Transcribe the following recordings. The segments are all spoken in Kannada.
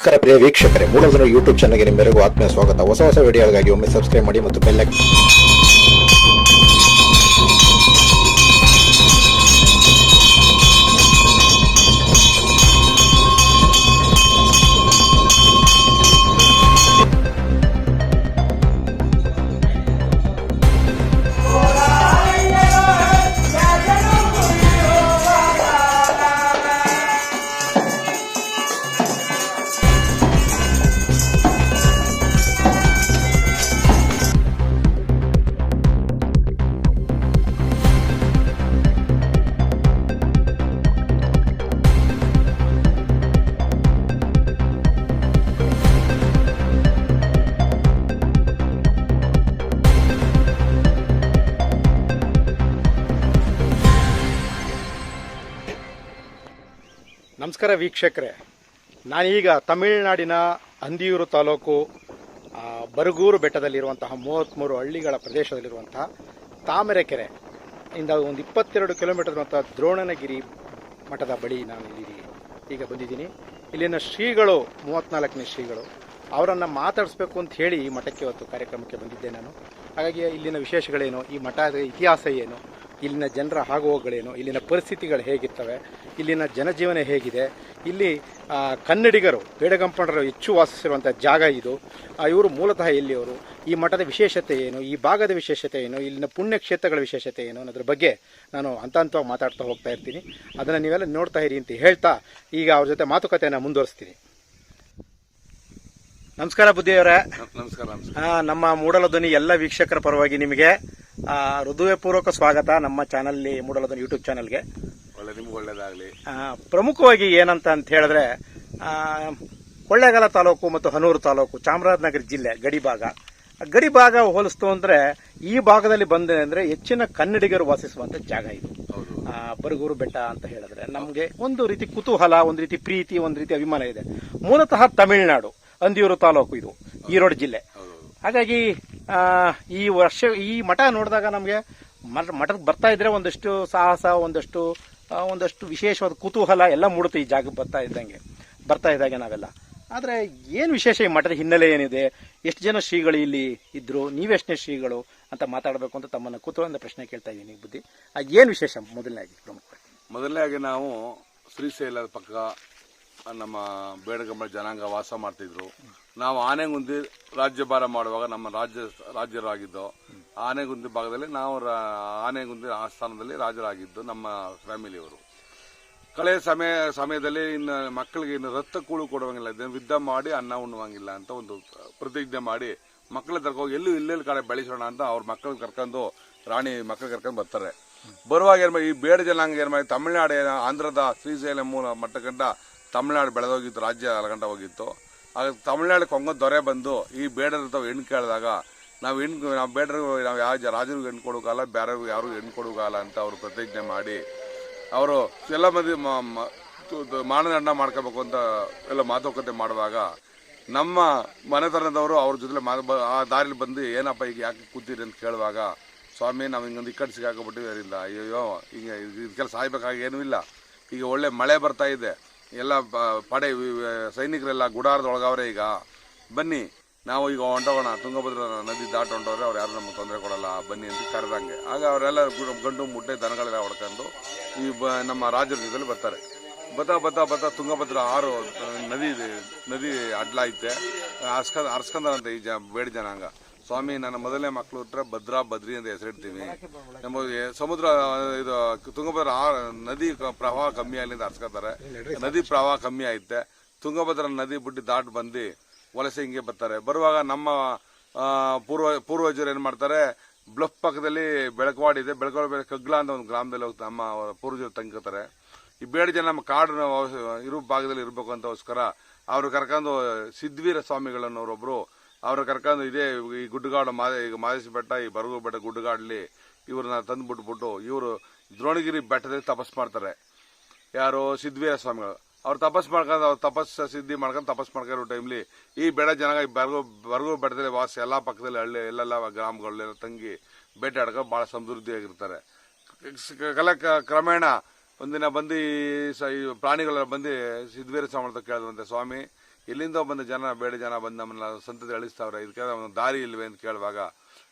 ನಮಸ್ಕಾರ ಪ್ರಿಯ ವೀಕ್ಷಕರೇ. ಮೂಲಧನ ಯೂಟ್ಯೂಬ್ ಚಾನಲ್ಗೆ ನಿಮ್ಮೆಲ್ಲರಿಗೂ ಆತ್ಮೀಯ ಸ್ವಾಗತ. ಹೊಸ ಹೊಸ ವಿಡಿಯೋಗಳಿಗಾಗಿ ಒಮ್ಮೆ ಸಬ್ಸ್ಕ್ರೈಬ್ ಮಾಡಿ ಮತ್ತು ಬೆಲ್ ನಮಸ್ಕಾರ ವೀಕ್ಷಕರೇ. ನಾನೀಗ ತಮಿಳುನಾಡಿನ ಅಂದಿಯೂರು ತಾಲೂಕು ಬರಗೂರು ಬೆಟ್ಟದಲ್ಲಿರುವಂತಹ ಮೂವತ್ತ್ಮೂರು ಹಳ್ಳಿಗಳ ಪ್ರದೇಶದಲ್ಲಿರುವಂತಹ ತಾಮರೆಕೆರೆ ಇಂದ ಒಂದು ಇಪ್ಪತ್ತೆರಡು ಕಿಲೋಮೀಟರ್ ಇರುವಂತಹ ದ್ರೋಣನಗಿರಿ ಮಠದ ಬಳಿ ನಾನು ಇಲ್ಲಿ ಈಗ ಬಂದಿದ್ದೀನಿ. ಇಲ್ಲಿನ ಶ್ರೀಗಳು ಮೂವತ್ತ್ನಾಲ್ಕನೇ ಶ್ರೀಗಳು, ಅವರನ್ನು ಮಾತಾಡಿಸ್ಬೇಕು ಅಂತ ಹೇಳಿ ಈ ಮಠಕ್ಕೆ ಇವತ್ತು ಕಾರ್ಯಕ್ರಮಕ್ಕೆ ಬಂದಿದ್ದೆ ನಾನು. ಹಾಗಾಗಿ ಇಲ್ಲಿನ ವಿಶೇಷಗಳೇನು, ಈ ಮಠದ ಇತಿಹಾಸ ಏನು ಇಲ್ಲಿನ ಜನರ ಆಗುಹೋಗುಗಳೇನು ಇಲ್ಲಿನ ಪರಿಸ್ಥಿತಿಗಳು ಹೇಗಿರ್ತವೆ ಇಲ್ಲಿನ ಜನಜೀವನ ಹೇಗಿದೆ ಇಲ್ಲಿ ಕನ್ನಡಿಗರು ಬೇಡಗಂಪಣರು ಹೆಚ್ಚು ವಾಸಿಸಿರುವಂಥ ಜಾಗ ಇದು. ಇವರು ಮೂಲತಃ ಇಲ್ಲಿಯವರು ಈ ಮಠದ ವಿಶೇಷತೆ ಏನು? ಈ ಭಾಗದ ವಿಶೇಷತೆ ಏನು? ಇಲ್ಲಿನ ಪುಣ್ಯಕ್ಷೇತ್ರಗಳ ವಿಶೇಷತೆ ಏನು? ಅನ್ನೋದ್ರ ಬಗ್ಗೆ ನಾನು ಹಂತ ಹಂತವಾಗಿ ಮಾತಾಡ್ತಾ ಹೋಗ್ತಾ ಇರ್ತೀನಿ. ಅದನ್ನು ನೀವೆಲ್ಲ ನೋಡ್ತಾ ಇರಿ ಅಂತ ಹೇಳ್ತಾ ಈಗ ಅವ್ರ ಜೊತೆ ಮಾತುಕತೆಯನ್ನು ಮುಂದುವರಿಸ್ತೀನಿ. ನಮಸ್ಕಾರ ಬುದ್ಧಿಯವರೇ. ನಮಸ್ಕಾರ ನಮ್ಮ ಮೂಡಲ ಧ್ವನಿ ಎಲ್ಲ ವೀಕ್ಷಕರ ಪರವಾಗಿ ನಿಮಗೆ ಹೃದಯಪೂರ್ವಕ ಸ್ವಾಗತ ನಮ್ಮ ಚಾನಲ್ ಮೂಡಲದ ಯೂಟ್ಯೂಬ್ ಚಾನಲ್ಗೆ. ಒಳ್ಳೆ ನಿಮ್ಗೆ ಒಳ್ಳೇದಾಗ್ಲಿ. ಆ, ಪ್ರಮುಖವಾಗಿ ಏನಂತ ಅಂತ ಹೇಳಿದ್ರೆ ಕೊಳ್ಳೇಗಾಲ ತಾಲೂಕು ಮತ್ತು ಹನೂರು ತಾಲೂಕು ಚಾಮರಾಜನಗರ ಜಿಲ್ಲೆ ಗಡಿ ಭಾಗ. ಆ ಗಡಿ ಭಾಗ ಹೋಲಿಸ್ತು ಅಂದ್ರೆ ಈ ಭಾಗದಲ್ಲಿ ಬಂದೆ ಅಂದ್ರೆ ಹೆಚ್ಚಿನ ಕನ್ನಡಿಗರು ವಾಸಿಸುವಂತ ಜಾಗ ಇದು. ಬರಗೂರು ಬೆಟ್ಟ ಅಂತ ಹೇಳಿದ್ರೆ ನಮಗೆ ಒಂದು ರೀತಿ ಕುತೂಹಲ ಒಂದು ರೀತಿ ಪ್ರೀತಿ ಒಂದು ರೀತಿ ಅಭಿಮಾನ ಇದೆ. ಮೂಲತಃ ತಮಿಳುನಾಡು ಅಂದಿಯೂರು ತಾಲೂಕು ಇದು ಈರೋಡ್ ಜಿಲ್ಲೆ. ಹಾಗಾಗಿ ಈ ವರ್ಷ, ಈ ಮಠ ನೋಡಿದಾಗ ನಮಗೆ ಮಠಕ್ಕೆ ಬರ್ತಾ ಇದ್ರೆ ಒಂದಷ್ಟು ಸಾಹಸ, ಒಂದಷ್ಟು ಒಂದಷ್ಟು ವಿಶೇಷವಾದ ಕುತೂಹಲ ಎಲ್ಲ ಮೂಡುತ್ತೆ ಈ ಜಾಗಕ್ಕೆ ಬರ್ತಾ ಇದ್ದಂಗೆ, ಬರ್ತಾ ಇದ್ದಾಗೆ ನಾವೆಲ್ಲ. ಆದರೆ ಏನು ವಿಶೇಷ ಈ ಮಠದ ಹಿನ್ನೆಲೆ ಏನಿದೆ? ಎಷ್ಟು ಜನ ಶ್ರೀಗಳು ಇಲ್ಲಿ ಇದ್ರು? ನೀವೆಷ್ಟನೇ ಶ್ರೀಗಳು ಅಂತ ಮಾತಾಡಬೇಕು ಅಂತ ತಮ್ಮನ್ನ ಕುತೂಹಲದ ಪ್ರಶ್ನೆ ಕೇಳ್ತಾ ಇದ್ದೀನಿ, ಬುದ್ಧಿ. ಏನು ವಿಶೇಷ ಮೊದಲನೇದಾಗಿ ಪ್ರಮುಖವಾಗಿ? ಮೊದಲನೇದಾಗಿ ನಾವು ಶ್ರೀಶೈಲದ ಪಕ್ಕ ನಮ್ಮ ಬೇಡಗಂಬ ಜನಾಂಗ ವಾಸ ಮಾಡ್ತಿದ್ರು. ನಾವು ಆನೆಗುಂದಿ ರಾಜ್ಯಭಾರ ಮಾಡುವಾಗ ನಮ್ಮ ರಾಜ್ಯ ರಾಜ್ಯರಾಗಿದ್ದು, ಆನೆಗುಂದಿ ಭಾಗದಲ್ಲಿ ನಾವು ಆನೆಗುಂದಿ ಆಸ್ಥಾನದಲ್ಲಿ ರಾಜರಾಗಿದ್ದು ನಮ್ಮ ಫ್ಯಾಮಿಲಿಯವರು. ಕಳೆಯ ಸಮಯ, ಸಮಯದಲ್ಲಿ ಇನ್ನು ಮಕ್ಕಳಿಗೆ ಇನ್ನು ರಕ್ತ ಕೂಳು ಕೊಡುವಂಗಿಲ್ಲ ಯುದ್ಧ ಮಾಡಿ ಅನ್ನ ಉಣ್ಣುವಂಗಿಲ್ಲ ಅಂತ ಒಂದು ಪ್ರತಿಜ್ಞೆ ಮಾಡಿ ಮಕ್ಕಳ ತರ್ಕೋಗಿ ಎಲ್ಲೂ ಇಲ್ಲೆಲ್ಲಿ ಕಡೆ ಬೆಳೆಸೋಣ ಅಂತ ಅವ್ರ ಮಕ್ಕಳು ಕರ್ಕೊಂಡು, ರಾಣಿ ಮಕ್ಕಳು ಕರ್ಕೊಂಡು ಬರ್ತಾರೆ. ಬರುವಾಗ ಏನ್ ಈ ಬೇಡ ಜನಾಂಗ ಏನ್ಮಾಡಿ ತಮಿಳುನಾಡು ಆಂಧ್ರದ ಶ್ರೀಶೈಲ ಮೂಲ ಮಟ್ಟಕಂಡ ತಮಿಳುನಾಡು ಬೆಳೆದೋಗಿತ್ತು, ರಾಜ್ಯ ಅಲಗಂಡ ಹೋಗಿತ್ತು. ಆಗ ತಮಿಳುನಾಡು ಕೊಂಗ ದೊರೆ ಬಂದು ಈ ಬೇಡರ ಹೆಣ್ಣು ಕೇಳಿದಾಗ, ನಾವು ಹೆಣ್ಣು, ನಾವು ಬೇಡರು, ನಾವು ಯಾವ ರಾಜರಿಗೂ ಹೆಣ್ಣು ಕೊಡೋಕಾಲ ಬೇರೆಯವ್ರಿಗೆ ಯಾರಿಗೂ ಹೆಣ್ಣು ಕೊಡೋಕಾಲ ಅಂತ ಅವರು ಪ್ರತಿಜ್ಞೆ ಮಾಡಿ, ಅವರು ಎಲ್ಲ ಮಂದಿ ಮಾನದಂಡ ಮಾಡ್ಕೋಬೇಕು ಅಂತ ಎಲ್ಲ ಮಾತುಕತೆ ಮಾಡುವಾಗ, ನಮ್ಮ ಮನೆತನದವರು ಅವ್ರ ಜೊತೆ ಮಾ- ಆ ದಾರಿಲಿ ಬಂದು ಏನಪ್ಪ ಈಗ ಯಾಕೆ ಕೂತೀರಿ ಅಂತ ಕೇಳುವಾಗ, ಸ್ವಾಮಿ ನಾವು ಹಿಂಗೊಂದು ಇಕ್ಕಟ್ಟು ಸಿಗಾಕೊಬಿಟ್ಟಿದ್ದರಿಂದ ಅಯ್ಯೋ ಈಗ ಇದಕ್ಕೆಲ್ಲ ಸಾಯ್ಬೇಕಾಗಿ ಏನೂ ಇಲ್ಲ. ಈಗ ಒಳ್ಳೆ ಮಳೆ ಬರ್ತಾ ಇದೆ. ಎಲ್ಲ ಪಡೆ ಸೈನಿಕರೆಲ್ಲ ಗುಡಾರದೊಳಗವ್ರೆ ಈಗ. ಬನ್ನಿ, ನಾವು ಈಗ ಹೊಂಟೋಗೋಣ. ತುಂಗಭದ್ರ ನದಿ ದಾಟ ಹೊಂಟೋದ್ರೆ ಅವ್ರು ಯಾರು ನಮ್ಗೆ ತೊಂದರೆ ಕೊಡಲ್ಲ. ಬನ್ನಿ ಅಂತ ಕರೆದಂಗೆ. ಆಗ ಅವರೆಲ್ಲ ಗಂಡು ಮುಟ್ಟೆ ದನಗಳೆಲ್ಲ ಹೊಡ್ಕೊಂಡು ಈ ಬ, ನಮ್ಮ ರಾಜರ ಜೊತೆಲಿ ಬರ್ತಾರೆ. ಬತ್ತಾ ಬತ್ತಾ ಬತ್ತಾ ತುಂಗಭದ್ರ ಆರು ನದಿ ನದಿ ಅಡ್ಲ ಐತೆ. ಅರ್ಸ್ಕೊಂಡಂತೆ ಈ ಜ, ಬೇಡ ಜನಾಂಗ. ಸ್ವಾಮಿ ನನ್ನ ಮೊದಲನೇ ಮಕ್ಕಳು ಹುಟ್ಟರೆ ಭದ್ರಾ ಬದ್ರಿ ಅಂತ ಹೆಸರಿಡ್ತೀವಿ ನಮ್ಮ ಸಮುದ್ರ ಇದು ತುಂಗಭದ್ರಾ ನದಿ ಪ್ರವಾಹ ಕಮ್ಮಿ ಆಗಲಿ ಅಂತ ಹರ್ಸ್ಕೊತಾರೆ ನದಿ ಪ್ರವಾಹ ಕಮ್ಮಿ ಆಯ್ತೆ. ತುಂಗಭದ್ರಾ ನದಿ ಬಿಟ್ಟು ದಾಟ್ ಬಂದು ವಲಸೆ ಹಿಂಗೆ ಬರ್ತಾರೆ. ಬರುವಾಗ ನಮ್ಮ ಪೂರ್ವ ಪೂರ್ವಜರು ಏನು ಮಾಡ್ತಾರೆ ಬ್ಲಫ್ ಪಕ್ಕದಲ್ಲಿ ಬೆಳಕವಾಡಿ ಇದೆ. ಬೆಳಕವಾಡಿ ಬೆಳೆ ಕಗ್ಲ ಅಂತ ಒಂದು ಗ್ರಾಮದಲ್ಲಿ ಹೋಗ್ತಾರೆ ನಮ್ಮ ಪೂರ್ವಜರು ತಂಗಿರ್ತಾರೆ. ಈ ಬೇಡ ಜನ ನಮ್ಮ ಕಾಡು ಇರೋ ಭಾಗದಲ್ಲಿ ಇರಬೇಕು ಅಂತೋಸ್ಕರ ಅವ್ರು ಕರ್ಕೊಂಡು ಸಿದ್ವೀರ ಸ್ವಾಮಿಗಳನ್ನವರೊಬ್ರು ಅವ್ರು ಕರ್ಕೊಂಡು ಇದೇ ಈ ಗುಡ್ಡಗಾಡು ಮಾದ, ಈಗ ಮಾದೇಶಿ ಬೆಟ್ಟ ಈ ಬರಗು ಬೆಟ್ಟ ಗುಡ್ಡಗಾಡಲ್ಲಿ ಇವ್ರನ್ನ ತಂದು ಬಿಟ್ಬಿಟ್ಟು ಇವರು ದ್ರೋಣಗಿರಿ ಬೆಟ್ಟದಲ್ಲಿ ತಪಸ್ ಮಾಡ್ತಾರೆ. ಯಾರು ಸಿದ್ವೀರ ಸ್ವಾಮಿಗಳು. ಅವ್ರು ತಪಸ್ ಮಾಡ್ಕೊಂಡು, ಅವ್ರು ತಪಸ್ ಸಿದ್ಧಿ ಮಾಡ್ಕೊಂಡು ತಪಸ್ ಮಾಡ್ಕೊಂಡಿರೋ ಟೈಮ್ಲಿ ಈ ಬೆಡ ಜನ ಈ ಬರ್ಗೋ ಬೆಟ್ಟದಲ್ಲಿ ವಾಸ ಎಲ್ಲ ಪಕ್ಕದಲ್ಲಿ ಹಳ್ಳಿ, ಎಲ್ಲೆಲ್ಲ ಗ್ರಾಮಗಳೆಲ್ಲ ತಂಗಿ ಬೇಟೆ ಭಾಳ ಸಮೃದ್ಧಿಯಾಗಿರ್ತಾರೆ. ಕಲ ಕ್ರಮೇಣ ಒಂದಿನ ಬಂದು ಈ ಪ್ರಾಣಿಗಳೆಲ್ಲ ಬಂದು ಸಿದ್ವೀರ ಸ್ವಾಮಿ ಅಂತ ಕೇಳಿದ್ರಂತೆ ಸ್ವಾಮಿ ಎಲ್ಲಿಂದ ಬಂದ ಜನ, ಬೇಡ ಜನ ಬಂದು ನಮ್ಮನ್ನ ಸಂತತಿ ಅಳಿಸ್ತಾವ್ರೆ. ಇದಕ್ಕೆ ಒಂದು ದಾರಿ ಇಲ್ವೇ ಅಂತ ಕೇಳುವಾಗ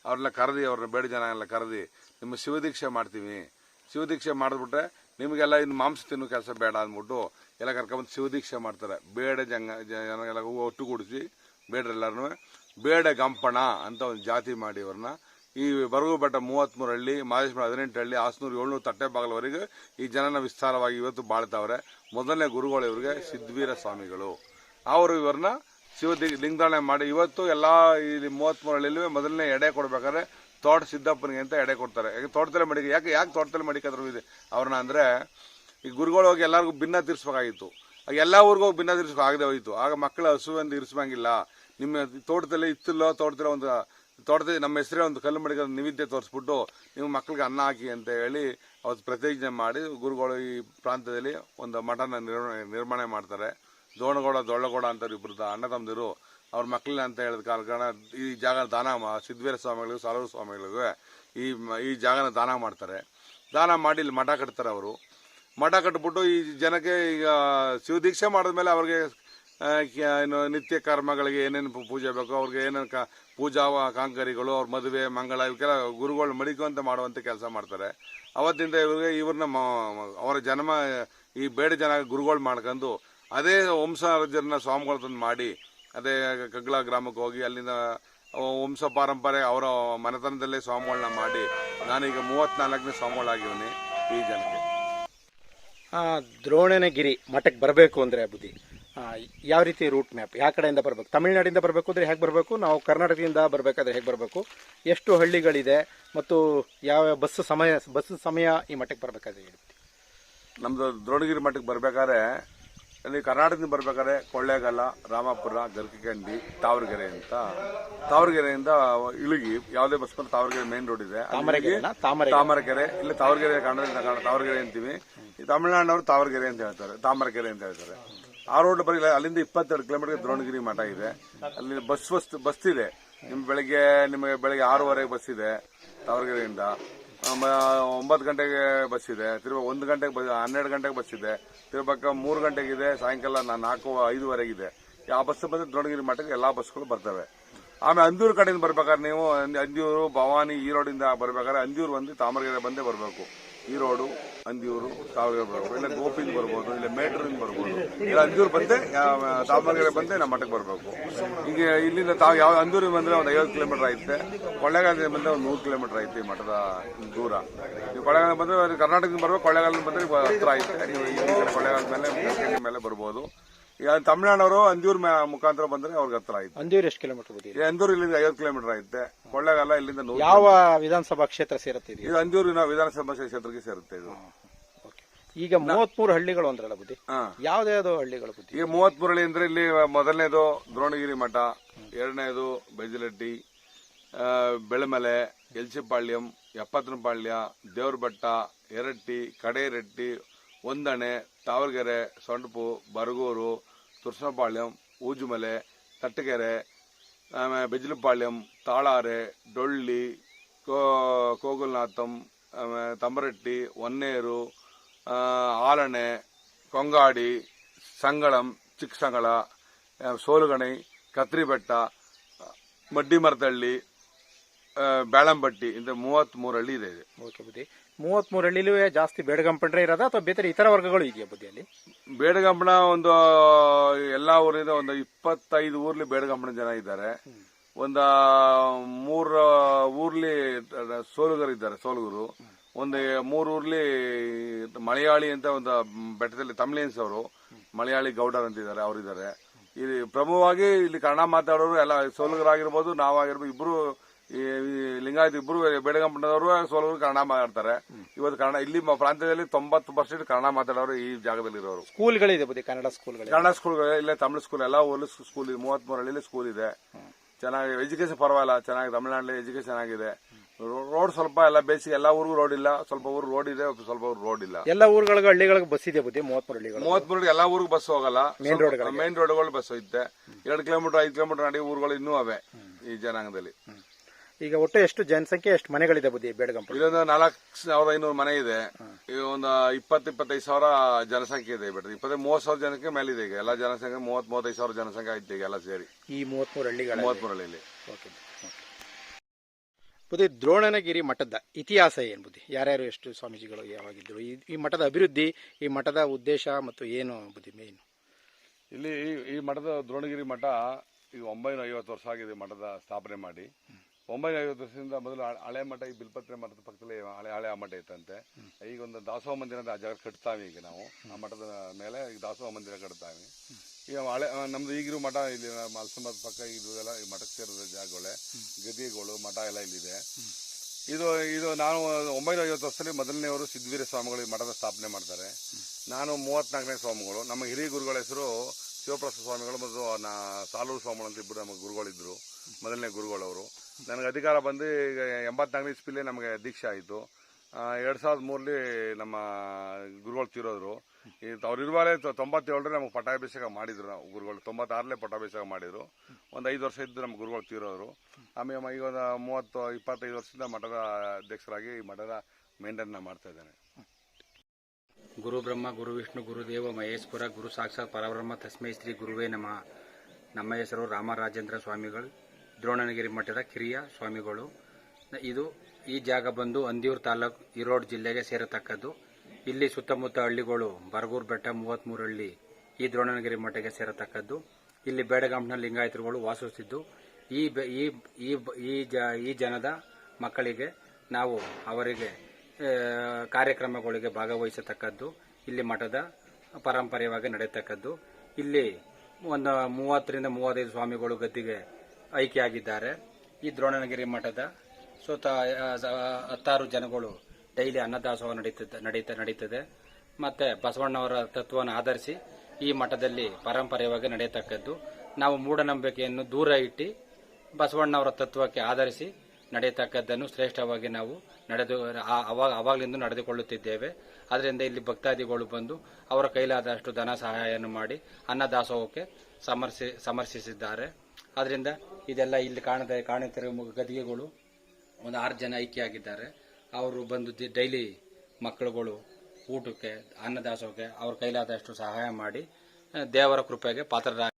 ಅವ್ರನ್ನ ಕರೆದಿ, ಅವ್ರನ್ನ ಬೇಡ ಜನ ಎಲ್ಲ ಕರೆದಿ, ನಿಮ್ಮ ಶಿವದೀಕ್ಷೆ ಮಾಡ್ತೀವಿ. ಶಿವದೀಕ್ಷೆ ಮಾಡಿಬಿಟ್ರೆ ನಿಮಗೆಲ್ಲ ಇನ್ನು ಮಾಂಸ ತಿನ್ನೋ ಕೆಲಸ ಬೇಡ ಅಂದ್ಬಿಟ್ಟು ಎಲ್ಲ ಕರ್ಕೊಂಬಂದು ಶಿವದೀಕ್ಷೆ ಮಾಡ್ತಾರೆ. ಬೇಡ ಜಂಗ ಜನ ಎಲ್ಲ ಒಟ್ಟುಗೂಡಿಸಿ ಬೇಡ್ರೆಲ್ಲರೂ ಬೇಡ ಗಂಪಣ ಅಂತ ಒಂದು ಜಾತಿ ಮಾಡಿ ಅವ್ರನ್ನ ಈ ಬರಗು ಬೆಟ್ಟ ಮೂವತ್ಮೂರು ಹಳ್ಳಿ ಮಾದೇಶ್ವರ ಹದಿನೆಂಟು ಹಳ್ಳಿ ಆಸ್ನೂರು ಏಳ್ನೂರು ತಟ್ಟೆ ಬಾಗಲವರೆಗೆ ಈ ಜನನ ವಿಸ್ತಾರವಾಗಿ ಇವತ್ತು ಬಾಳ್ತಾವ್ರೆ. ಮೊದಲನೇ ಗುರುಗಳು ಇವರಿಗೆ ಸಿದ್ಧವೀರ ಸ್ವಾಮಿಗಳು. ಅವರು ಇವರನ್ನ ಶಿವ ಲಿಂಗದಾಣೆ ಮಾಡಿ ಇವತ್ತು ಎಲ್ಲಾ ಇಲ್ಲಿ ಮೂವತ್ಮೂರು ಹಳ್ಳಿಲಿ ಮೊದಲನೇ ಎಡೆ ಕೊಡ್ಬೇಕಾದ್ರೆ ತೋಟ ಸಿದ್ದಪ್ಪನಿಗೆ ಅಂತ ಎಡೆ ಕೊಡ್ತಾರೆ. ಯಾಕೆ ತೋಟದಲ್ಲೇ ಮಡಿಕೆ ಯಾಕೆ ಯಾಕೆ ತೋಟದಲ್ಲಿ ಮಡಿಕದ್ರು ಇದೆ? ಅವ್ರನ್ನ ಅಂದರೆ ಈ ಗುರುಗಳು ಹೋಗಿ ಎಲ್ಲರಿಗೂ ಭಿನ್ನ ತೀರ್ಸ್ಬೇಕಾಗಿತ್ತು. ಆಗ ಎಲ್ಲ ಊರಿಗೂ ಭಿನ್ನ ತೀರ್ಸ್ಬೇಕು ಆಗದೆ ಹೋಯ್ತು. ಆಗ ಮಕ್ಕಳ ಹಸುವೆಂದು ಇರಿಸಂಗಿಲ್ಲ ನಿಮ್ಮ ತೋಟದಲ್ಲಿ ಇತ್ತಿಲ್ಲೋ ತೋಟದಲ್ಲಿ ಒಂದು, ತೋಟದಲ್ಲಿ ನಮ್ಮ ಹೆಸರೇ ಒಂದು ಕಲ್ಲು ಮಡಿಕ ನಿವಿದ್ಯೆ ತೋರಿಸ್ಬಿಟ್ಟು ನೀವು ಮಕ್ಕಳಿಗೆ ಅನ್ನ ಹಾಕಿ ಅಂತ ಹೇಳಿ ಅವತ್ತು ಪ್ರತಿಜ್ಞೆ ಮಾಡಿ ಗುರುಗಳು ಈ ಪ್ರಾಂತ್ಯದಲ್ಲಿ ಒಂದು ಮಠನ ನಿರ್ಮಾಣ ನಿರ್ಮಾಣ ಮಾಡ್ತಾರೆ. ದೋಣಗೌಡ, ದೊಳ್ಳಗೌಡ ಅಂತಾರೆ ಇಬ್ಬರು ಅಣ್ಣ ತಮ್ಮದಿರು, ಅವ್ರ ಮಕ್ಕಳನ್ನ ಅಂತ ಹೇಳಿದ ಕಾರಣ ಈ ಜಾಗ ದಾನ ಸಿದ್ಧವೀರ ಸ್ವಾಮಿಗಳಿಗೂ, ಸಾಲೂರು ಸ್ವಾಮಿಗಳಿಗೂ ಈ ಈ ಜಾಗನ ದಾನ ಮಾಡ್ತಾರೆ. ದಾನ ಮಾಡಿ ಇಲ್ಲಿ ಮಠ ಕಟ್ತಾರೆ ಅವರು. ಮಠ ಕಟ್ಬಿಟ್ಟು ಈ ಜನಕ್ಕೆ ಈಗ ಶಿವದೀಕ್ಷೆ ಮಾಡಿದ್ಮೇಲೆ ಅವ್ರಿಗೆ ಏನು ನಿತ್ಯ ಕರ್ಮಗಳಿಗೆ ಏನೇನು ಪೂಜೆ ಬೇಕು ಅವ್ರಿಗೆ ಏನೇನು ಕ, ಪೂಜಾ ಕಾಂಕರಿಗಳು, ಅವ್ರ ಮದುವೆ, ಮಂಗಳ ಇವಕ್ಕೆಲ್ಲ ಗುರುಗಳು ಮಡಿಕುವಂತೆ ಮಾಡುವಂಥ ಕೆಲಸ ಮಾಡ್ತಾರೆ. ಅವತ್ತಿಂದ ಇವ್ರಿಗೆ ಇವ್ರನ್ನ ಅವರ ಜನ್ಮ ಈ ಬೇಡ ಜನ ಗುರುಗಳು ಮಾಡ್ಕೊಂಡು ಅದೇ ವಂಶಜರನ್ನ ಸ್ವಾಮಿಗಳ ತಂದು ಮಾಡಿ ಅದೇ ಕಗ್ಗಳ ಗ್ರಾಮಕ್ಕೆ ಹೋಗಿ ಅಲ್ಲಿಂದ ವಂಶ ಪಾರಂಪರೆ ಅವರ ಮನೆತನದಲ್ಲೇ ಸ್ವಾಮಿಗಳನ್ನ ಮಾಡಿ ನಾನೀಗ ಮೂವತ್ನಾಲ್ಕನೇ ಸ್ವಾಮಿಗಳಾಗಿವನಿ ಈ ಜನಕ್ಕೆ. ದ್ರೋಣನಗಿರಿ ಮಠಕ್ಕೆ ಬರಬೇಕು ಅಂದರೆ ಬುದ್ಧಿ. ಯಾವ ರೀತಿ ರೂಟ್ ಮ್ಯಾಪ್? ಯಾವ ಕಡೆಯಿಂದ ಬರಬೇಕು? ತಮಿಳುನಾಡಿಂದ ಬರಬೇಕು ಅಂದರೆ ಹೇಗೆ ಬರಬೇಕು? ನಾವು ಕರ್ನಾಟಕದಿಂದ ಬರಬೇಕಾದ್ರೆ ಹೇಗೆ ಬರಬೇಕು? ಎಷ್ಟು ಹಳ್ಳಿಗಳಿದೆ ಮತ್ತು ಯಾವ ಬಸ್ ಸಮಯ ಬಸ್ ಸಮಯ ಈ ಮಠಕ್ಕೆ ಬರಬೇಕಾದ್ರೆ ಹೇಳಿ. ನಮ್ಮದು ದ್ರೋಣಗಿರಿ ಮಠಕ್ಕೆ ಬರ್ಬೇಕಾದ್ರೆ ಅಲ್ಲಿ ಕರ್ನಾಟಕದಿಂದ ಬರ್ಬೇಕಾದ್ರೆ ಕೊಳ್ಳೇಗಾಲ ರಾಮಾಪುರ ಗರ್ಕಿಕಂಡಿ ತಾವರಗೆರೆ ಅಂತ. ತಾವರಗೆರೆಯಿಂದ ಇಳಿಗಿ ಯಾವುದೇ ಬಸ್ ಬಂದ್ರೆ ತಾವರಗೆರೆ ಮೇನ್ ರೋಡ್ ಇದೆ. ತಾಮರೆಕೆರೆ. ಇಲ್ಲಿ ತಾವರಗೆರೆ ಕನ್ನಡದಿಂದ ಕನ್ನಡ ತಾವರಗೆರೆ ಅಂತೀವಿ. ಈ ತಮಿಳುನಾಡಿನವರು ತಾವರಗೆರೆ ಅಂತ ಹೇಳ್ತಾರೆ ತಾಮರಕೆರೆ ಅಂತ ಹೇಳ್ತಾರೆ. ಆ ರೋಡ್ ಬರೀ ಅಲ್ಲಿಂದ ಇಪ್ಪತ್ತೆರಡು ಕಿಲೋಮೀಟರ್ ದ್ರೋಣಗಿರಿ ಮಠ ಇದೆ. ಅಲ್ಲಿ ಬಸ್ ಬಸ್ ಬಸ್ ಇದೆ. ನಿಮ್ ಬೆಳಿಗ್ಗೆ ನಿಮಗೆ ಬೆಳಿಗ್ಗೆ ಆರೂವರೆಗೆ ಬಸ್ ಇದೆ ತಾವರಗೆರೆಯಿಂದ. ಒಂಬತ್ತು ಗಂಟೆಗೆ ಬಸ್ ಇದೆ ತಿರುಗ ಒಂದು ಗಂಟೆಗೆ ಬಸ್, ಹನ್ನೆರಡು ಗಂಟೆಗೆ ಬಸ್ ಇದೆ ತಿರುಪಕ್ಕ ಮೂರು ಗಂಟೆಗಿದೆ, ಸಾಯಂಕಾಲ ನಾಲ್ಕು ಐದುವರೆಗಿದೆ ಆ ಬಸ್ ಬಂದ್ರೆ ದ್ರೋಣಗಿರಿ ಮಠಕ್ಕೆ ಎಲ್ಲಾ ಬಸ್ಗಳು ಬರ್ತವೆ. ಆಮೇಲೆ ಅಂದೂರು ಕಡೆಯಿಂದ ಬರ್ಬೇಕಾದ್ರೆ ನೀವು ಅಂದ್- ಅಂದಿಯೂರು ಭವಾನಿ, ಈರೋಡಿಂದ ರೋಡಿಂದ ಬರ್ಬೇಕಾದ್ರೆ ಅಂದಿಯೂರು ಬಂದು, ತಾಮರಗೆರೆ ಬಂದೇ ಬರಬೇಕು. ಈ ರೋಡು ಅಂದಿಯೂರು, ದಾವಣಗೆರೆ ಇಲ್ಲ ಗೋಪಿಂದ ಬರ್ಬೋದು, ಇಲ್ಲ ಮೇಟ್ರಿಂದ ಬರ್ಬೋದು. ಇಲ್ಲ, ಅಂದಿಯೂರು ಬಂದೆ ದಾವಣಗೆರೆ ಬಂದೆ ನಮ್ಮ ಮಠಕ್ಕೆ ಬರಬೇಕು. ಈಗ ಇಲ್ಲಿಂದ ತಾವು ಯಾವ ಅಂದೂರಿಗೆ ಬಂದ್ರೆ ಒಂದು ಐವತ್ತು ಕಿಲೋಮೀಟರ್ ಐತೆ. ಕೊಳ್ಳೇಗಾಲದಿಂದ ಬಂದ್ರೆ ಒಂದು ನೂರು ಕಿಲೋಮೀಟರ್ ಐತೆ ಮಠದ ದೂರ. ನೀವು ಕೊಳ್ಳೇಗಾಲ ಬಂದ್ರೆ, ಕರ್ನಾಟಕದಿಂದ ಬರ್ಬೇಕು, ಕೊಳ್ಳೇಗಾಲದಿಂದ ಬಂದ್ರೆ ಹತ್ರ ಐತೆ. ನೀವು ಕೊಳ್ಳೇಗಾಲದ ಮೇಲೆ ಮೇಲೆ ಬರ್ಬೋದು. ಈಗ ತಮಿಳ್ನಾಡವರು ಅಂದೂರ್ ಮುಖಾಂತರ ಬಂದ್ರೆ ಅವ್ರಿಗೆ ಹತ್ರ ಆಯ್ತು. ಅಂದೂರ್ ಎಷ್ಟು ಕಿಲೋಮೀಟರ್ ಈ ಅಂದೂರು ಇಲ್ಲಿಂದ ಐವತ್ತು ಕಿಲೋಮೀಟರ್ ಐತೆ. ಕೊಳ್ಳೇಗಾಲ ಇಲ್ಲಿಂದ ನೂರು ಯಾವ ವಿಧಾನಸಭಾ ಕ್ಷೇತ್ರ ಸೇರುತ್ತೆ ಇದು? ಇದು ಅಂಜೂರಿನ ವಿಧಾನಸಭಾ ಕ್ಷೇತ್ರಕ್ಕೆ ಸೇರುತ್ತೆ ಇದು. ಈಗ ಮೂವತ್ಮೂರು ಹಳ್ಳಿಗಳು ಅಂದ್ರೆ ಬುದ್ಧಿ? ಹಾ. ಯಾವ್ದ್ಯಾವ್ದು ಹಳ್ಳಿಗಳು ಬುದ್ಧಿ? ಈಗ ಹಳ್ಳಿ ಅಂದ್ರೆ ಇಲ್ಲಿ ಮೊದಲನೇದು ದ್ರೋಣಗಿರಿ ಮಠ ಎರಡನೇದು ಬೈಜಲಟ್ಟಿ ಆ, ಬೆಳಮಲೆ ಎಲ್ಚಿಪಾಳ್ಯಂ ಎಪ್ಪತ್ತನಪಾಳ್ಯ ದೇವ್ರಬೆಟ್ಟ ಎರಟ್ಟಿ ಕಡೇರಟ್ಟಿ ಒಂದಣೆ ತಾವರಗೆರೆ ಸೊಂಡಪು ಬರಗೂರು ತುರ್ಸನಪಾಳ್ಯಂ ಊಜುಮಲೆ ತಟ್ಟಗೆರೆ ಆಮೇಲೆ ಬೆಜ್ಲಪಾಳ್ಯಂ ತಾಳಾರೆ ಡೊಳ್ಳಿ ಕೋ- ಕೋಗುಲ್ನಾಥಂ ಆಮೇಲೆ ತಮ್ಮರಟ್ಟಿ ಹೊನ್ನೇರು ಆ, ಆಲಣೆ ಕೊಂಗಾಡಿ ಸಂಗಳಂ ಚಿಕ್ಕಸಂಗಳ ಆ, ಸೋಲುಗಣಿ ಕತ್ರಿಬೆಟ್ಟ ಮಡ್ಡಿಮರತಳ್ಳಿ ಆ, ಬ್ಯಾಳಂಬಟ್ಟಿ ಇಂದ ಮೂವತ್ತ್ ಮೂರು ಹಳ್ಳಿ ಇದೆ ಇದು. ಓಕೆ ಬುದ್ಧಿ ಮೂವತ್ಮೂರು ಹಳ್ಳಿಲೂ ಜಾಸ್ತಿ ಬೇಡಗಂಪಂಡ್ರೆ ಇರೋದ ಅಥವಾ ಬೇರೆ ಇತರ ವರ್ಗಗಳು ಇದೆಯಾ ಬುದ್ಧಿಯಲ್ಲಿ? ಬೇಡಗಂಬಣ ಒಂದು, ಎಲ್ಲಾ ಊರಿಂದ ಒಂದು ಇಪ್ಪತ್ತೈದು ಊರ್ಲಿ ಬೇಡಗಂಬಣ ಜನ ಇದ್ದಾರೆ. ಒಂದು, ಮೂರ್ ಊರ್ಲಿ ಸೋಲುಗರು ಇದ್ದಾರೆ, ಸೋಲುಗರು. ಒಂದು ಮೂರು ಊರ್ಲಿ ಮಲಯಾಳಿ ಅಂತ ಒಂದು ಬೆಟ್ಟದಲ್ಲಿ ತಮಿಳಿಯನ್ಸ್ ಅವರು, ಮಲಯಾಳಿ ಗೌಡರ್ ಅಂತ ಇದ್ದಾರೆ, ಅವರಿದ್ದಾರೆ. ಇಲ್ಲಿ ಪ್ರಮುಖವಾಗಿ ಇಲ್ಲಿ ಕನ್ನಡ ಮಾತಾಡೋರು ಎಲ್ಲ ಸೋಲುಗರಾಗಿರ್ಬೋದು, ನಾವಾಗಿರ್ಬೋದು, ಇಬ್ರು ಈ ಲಿಂಗಾಯತ ಇಬ್ರು ಬೇಡಗಂಪಣ್ಣದವರು ಸೋಲವರು ಕನ್ನಡ ಮಾತಾಡ್ತಾರೆ. ಇವತ್ತು ಕನ್ನಡ ಇಲ್ಲಿ ಮ- ಪ್ರಾಂತ್ಯದಲ್ಲಿ ತೊಂಬತ್ತು ಪರ್ಸೆಂಟ್ ಕನ್ನಡ ಮಾತಾಡೋರು ಈ ಜಾಗದಲ್ಲಿ ಇರೋರು ಸ್ಕೂಲ್ಗಳಿದೆ ಬುದ್ಧಿ ಕನ್ನಡ ಸ್ಕೂಲ್ಗಳಿದೆ. ಕನ್ನಡ ಸ್ಕೂಲ್ಗಳು ಇಲ್ಲ ತಮಿಳು ಸ್ಕೂಲ್ ಎಲ್ಲ ಊರ್ಲು ಸ್ಕೂಲ್ ಇದೆ ಮೂವತ್ಮೂರು ಹಳ್ಳಿಲಿ ಸ್ಕೂಲ್ ಇದೆ. ಚೆನ್ನಾಗಿ ಎಜುಕೇಶನ್ ಪರವಾಗಿಲ್ಲ ಚೆನ್ನಾಗಿ ತಮಿಳ್ನಾಡಲ್ಲಿ ಎಜುಕೇಶನ್ ಆಗಿದೆ. ರೋಡ್ ಸ್ವಲ್ಪ ಎಲ್ಲ ಬೇಸಿಗೆ ಎಲ್ಲ ಊರಿಗೂ ರೋಡ್ ಇಲ್ಲ ಸ್ವಲ್ಪ ಊರು ರೋಡ್ ಇದೆ ಸ್ವಲ್ಪ ಊರು ರೋಡ್ ಇಲ್ಲ. ಎಲ್ಲ ಊರುಗಳಿಗೆ ಹಳ್ಳಿಗಳಿಗೆ ಬಸ್ ಇದೆ ಬುದ್ಧಿ ಮೂವತ್ಮೂರು ಹಳ್ಳಿಗಳು ಮೂವತ್ಮೂರು ಎಲ್ಲ ಊರಿಗೂ ಬಸ್ ಹೋಗಲ್ಲ. ಮೇನ್ ರೋಡ್ ಮೇನ್ ರೋಡ್ಗಳು ಬಸ್ ಇದೆ ಎರಡು ಕಿಲೋಮೀಟರ್ ಐದು ಕಿಲೋಮೀಟರ್ ನಡಿ ಊರುಗಳು ಇನ್ನೂ ಅವೆ ಈ ಜನಾಂಗದಲ್ಲಿ. ಈಗ ಒಟ್ಟು ಎಷ್ಟು ಜನಸಂಖ್ಯೆ ಎಷ್ಟು ಮನೆಗಳಿದೆ ಬುದ್ಧಿ ಬೇಡಗಂಪ ಇಲ್ಲೊಂದು ನಾಲ್ಕು ಸಾವಿರದ ಐನೂರು ಮನೆ ಇದೆ. ಈಗ ಒಂದು ಇಪ್ಪತ್ತು ಇಪ್ಪತ್ತೈದು ಸಾವಿರ ಜನಸಂಖ್ಯೆ ಇದೆ ಬೇಡ ಇಪ್ಪತ್ತೈದು ಮೂವತ್ತು ಸಾವಿರ ಜನಕ್ಕೆ ಇದೆ ಈಗ. ಎಲ್ಲ ಜನಸಂಖ್ಯೆ ಮೂವತ್ತು ಮೂವತ್ತೈದು ಸಾವಿರ ಜನಸಂಖ್ಯೆ ಆಯ್ತು ಈಗ ಎಲ್ಲ ಸೇರಿ. ಈ ಮೂವತ್ಮೂರು ಹಳ್ಳಿಗಳ ಇಲ್ಲಿ ಓಕೆ ಬುದ್ಧಿ ದ್ರೋಣನಗಿರಿ ಮಠದ ಇತಿಹಾಸ ಏನು ಬುದ್ಧಿ? ಯಾರ್ಯಾರು ಎಷ್ಟು ಸ್ವಾಮೀಜಿಗಳು ಯಾವಾಗಿದ್ದರು? ಈ ಈ ಮಠದ ಅಭಿವೃದ್ಧಿ ಈ ಮಠದ ಉದ್ದೇಶ ಮತ್ತು ಏನು ಬುದ್ಧಿ ಮೇನ್ ಇಲ್ಲಿ ಈ- ಈ ಮಠದ ದ್ರೋಣಗಿರಿ ಮಠ ಈಗ ಒಂಬೈನೂರ ಐವತ್ತು ವರ್ಷ ಆಗಿದೆ ಮಠದ ಸ್ಥಾಪನೆ ಮಾಡಿ. ಒಂಬೈನೂರ ವರ್ಷದಿಂದ ಮೊದಲು ಹಳೆ- ಮಠ ಈ ಬಿಲ್ಪತ್ರೆ ಮಠದ ಪಕ್ಕದಲ್ಲಿ ಹಳೆ ಹಳೆ ಆ ಮಠ ಇತ್ತಂತೆ. ಈಗ ಒಂದು ದಾಸೋಹ ಮಂದಿರ ಅಂತ ಆ ಜಾಗ ಕಟ್ತಾವೆ ಈಗ ನಾವು. ಆ ಮಠದ ಮೇಲೆ ಈಗ ದಾಸೋಹ ಮಂದಿರ ಕಟ್ತಾವೆ. ಈಗ ಹಳೆ ನಮ್ದು ಈಗಿರೋ ಮಠ ಇಲ್ಲಿ ಮಲ್ಸಮದ ಪಕ್ಕ ಇದು ಎಲ್ಲ ಈ ಮಠಕ್ಕೆ ಸೇರಿದ ಜಾಗಗಳೇ. ಗದಿಗಳು ಮಠ ಎಲ್ಲ ಇಲ್ಲಿದೆ. ಇದು ಇದು ನಾನು ಒಂಬೈನೂರ ಐವತ್ತು ವರ್ಷದಲ್ಲಿ ಮೊದಲನೇವರು ಸಿದ್ಧವೀರ ಸ್ವಾಮಿಗಳು ಈ ಮಠದ ಸ್ಥಾಪನೆ ಮಾಡ್ತಾರೆ. ನಾನು ಮೂವತ್ನಾಲ್ಕನೇ ಸ್ವಾಮಿಗಳು. ನಮ್ಮ ಹಿರಿಯ ಗುರುಗಳ ಹೆಸರು ಶಿವಪ್ರಸಾದ ಸ್ವಾಮಿಗಳು ಮತ್ತು ನಾ ಸಾಲೂರು ಸ್ವಾಮಿಗಳು ಅಂತ ಇಬ್ಬರು ನಮ್ಮ ಗುರುಗಳಿದ್ರು. ಮೊದಲನೇ ಗುರುಗಳವರು. ನನಗೆ ಅಧಿಕಾರ ಬಂದು ಈಗ ಎಂಬತ್ನಾಲ್ಕನೇ ಇಸ್ಪಿಲಿ ನಮಗೆ ದೀಕ್ಷೆ ಆಯಿತು. ಎರಡು ಸಾವಿರದ ಮೂರಲ್ಲಿ ನಮ್ಮ ಗುರುಗಳು ತೀರೋದ್ರು. ಈ ಅವ್ರು ಇರುವಾಗಲೇ ತೊಂಬತ್ತೇಳರಲ್ಲಿ ನಮಗೆ ಪಟ್ಟಾಭಿಷೇಕ ಮಾಡಿದ್ರು ನಾವು ಗುರುಗಳು. ತೊಂಬತ್ತಾರಲ್ಲೇ ಪಟ್ಟಾಭಿಷೇಕ ಮಾಡಿದ್ರು. ಒಂದು ಐದು ವರ್ಷ ಇದ್ದು ನಮ್ಮ ಗುರುಗಳು ತೀರೋದ್ರು. ಆಮೇಲೆ ಈಗ ಒಂದು ಮೂವತ್ತು, ಇಪ್ಪತ್ತೈದು ವರ್ಷದಿಂದ ಮಠದ ಅಧ್ಯಕ್ಷರಾಗಿ ಈ ಮಠದ ಮೇಂಟೈನ್ ಮಾಡ್ತಾ ಇದ್ದೇನೆ ಗುರು ಬ್ರಹ್ಮ, ಗುರು ವಿಷ್ಣು ಗುರುದೇವ ಮಹೇಶ್ವರ, ಗುರು ಸಾಕ್ಷಾತ್ ಪರಬ್ರಹ್ಮ, ತಸ್ಮೈ ಶ್ರೀ ಗುರುವೇ ನಮ್ಮ ನಮ್ಮ ಹೆಸರು ರಾಮರಾಜೇಂದ್ರ ಸ್ವಾಮಿಗಳು. ದ್ರೋಣನಗಿರಿ ಮಠದ ಕಿರಿಯ ಸ್ವಾಮಿಗಳು. ಇದು ಈ ಜಾಗ ಬಂದು ಅಂದಿಯೂರು ತಾಲೂಕು ಈರೋಡ್ ಜಿಲ್ಲೆಗೆ ಸೇರತಕ್ಕದ್ದು. ಇಲ್ಲಿ ಸುತ್ತಮುತ್ತ ಹಳ್ಳಿಗಳು ಬರಗೂರು ಬೆಟ್ಟ, ಮೂವತ್ಮೂರು ಹಳ್ಳಿ ಈ ದ್ರೋಣನಗಿರಿ ಮಠಕ್ಕೆ ಸೇರತಕ್ಕದ್ದು. ಇಲ್ಲಿ ಬೇಡಗಾಂನ ಲಿಂಗಾಯತರುಗಳು ವಾಸಿಸುತ್ತಿದ್ದು. ಈ ಈ ಈ ಈ ಜನದ ಮಕ್ಕಳಿಗೆ ನಾವು ಅವರಿಗೆ ಕಾರ್ಯಕ್ರಮಗಳಿಗೆ ಭಾಗವಹಿಸತಕ್ಕದ್ದು. ಇಲ್ಲಿ ಮಠದ ಪರಂಪರೆಯವಾಗಿ ನಡೆಯತಕ್ಕದ್ದು. ಇಲ್ಲಿ ಒಂದು ಮೂವತ್ತರಿಂದ ಮೂವತ್ತೈದು ಸ್ವಾಮಿಗಳು ಗದ್ದಿಗೆ ಆಯ್ಕೆಯಾಗಿದ್ದಾರೆ. ಈ ದ್ರೋಣನಗಿರಿ ಮಠದ ಸುತ್ತ ಹತ್ತಾರು ಜನಗಳು ಡೈಲಿ ಅನ್ನದಾಸೋಹ ನಡೀತದೆ, ನಡೀತ, ನಡೀತದೆ. ಮತ್ತೆ ಬಸವಣ್ಣವರ ತತ್ವವನ್ನು ಆಧರಿಸಿ ಈ ಮಠದಲ್ಲಿ ಪರಂಪರೆಯವಾಗಿ ನಡೆಯತಕ್ಕದ್ದು. ನಾವು ಮೂಢನಂಬಿಕೆಯನ್ನು ದೂರ ಇಟ್ಟು ಬಸವಣ್ಣವರ ತತ್ವಕ್ಕೆ ಆಧರಿಸಿ ನಡೆಯತಕ್ಕದ್ದನ್ನು ಶ್ರೇಷ್ಠವಾಗಿ ನಾವು ನಡೆದು ಅವಾಗ, ಅವಾಗಲಿಂದ ನಡೆದುಕೊಳ್ಳುತ್ತಿದ್ದೇವೆ. ಅದರಿಂದ ಇಲ್ಲಿ ಭಕ್ತಾದಿಗಳು ಬಂದು ಅವರ ಕೈಲಾದಷ್ಟು ಧನ ಸಹಾಯವನ್ನು ಮಾಡಿ ಅನ್ನದಾಸೋಹಕ್ಕೆ ಸಮರ್ಸಿ ಸಮರ್ಪಿಸಿದ್ದಾರೆ ಅದರಿಂದ ಇದೆಲ್ಲ ಇಲ್ಲಿ ಕಾಣದ, ಕಾಣುತ್ತಿರುವ ಗದಿಗೆಗಳು ಒಂದು ಆರು ಜನ ಐಕ್ಯ ಆಗಿದ್ದಾರೆ ಅವರು ಬಂದು ಡೈಲಿ ಮಕ್ಕಳುಗಳು ಊಟಕ್ಕೆ, ಅನ್ನದಾಸೋಹಕ್ಕೆ ಅವ್ರ ಕೈಲಾದಷ್ಟು ಸಹಾಯ ಮಾಡಿ, ದೇವರ ಕೃಪೆಗೆ ಪಾತ್ರರಾಗ